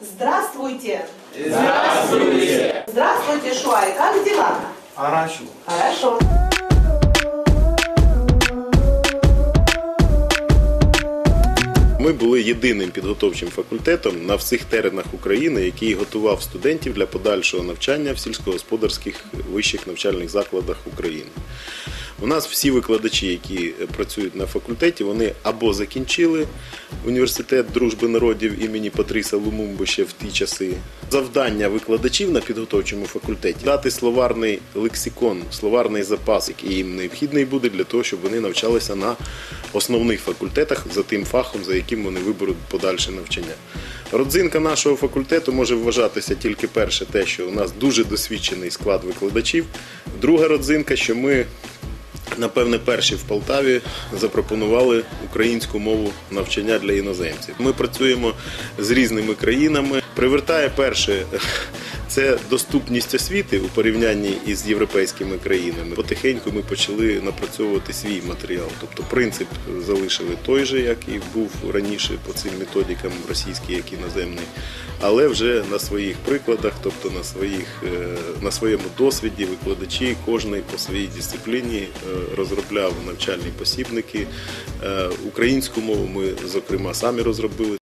Здравствуйте! Здравствуйте! Здравствуйте, Шуай, как дела? Хорошо. Хорошо. Ми були єдиним підготовчим факультетом на всіх теренах України, який готував студентів для подальшого навчання в сільськогосподарських вищих навчальних закладах України. У нас всі викладачі, які працюють на факультеті, вони або закінчили університет дружби народів імені Патриса Лумумби ще в ті часи. Завдання викладачів на підготовчому факультеті дати словарний лексикон, словарний запас, який їм необхідний буде для того, щоб вони навчалися на основних факультетах за тим фахом, за яким вони виберуть подальше навчання. Родзинка нашого факультету може вважатися тільки перше, те, що у нас дуже досвідчений склад викладачів. Друга родзинка, що ми Напевне, перші в Полтаві запропонували українську мову навчання для іноземців. Ми працюємо з різними країнами. Привертає перше це доступність освіти у порівнянні із європейськими країнами. Потихеньку ми почали напрацьовувати свій матеріал. Тобто принцип залишили той же, як і був раніше по цим методикам, російський як іноземний, але вже на своїх прикладах, тобто на своїх е, на своєму досвіді, викладачі кожний по своїй дисципліні е, розробляв навчальні посібники. Е, Українську мову ми, зокрема, самі розробили.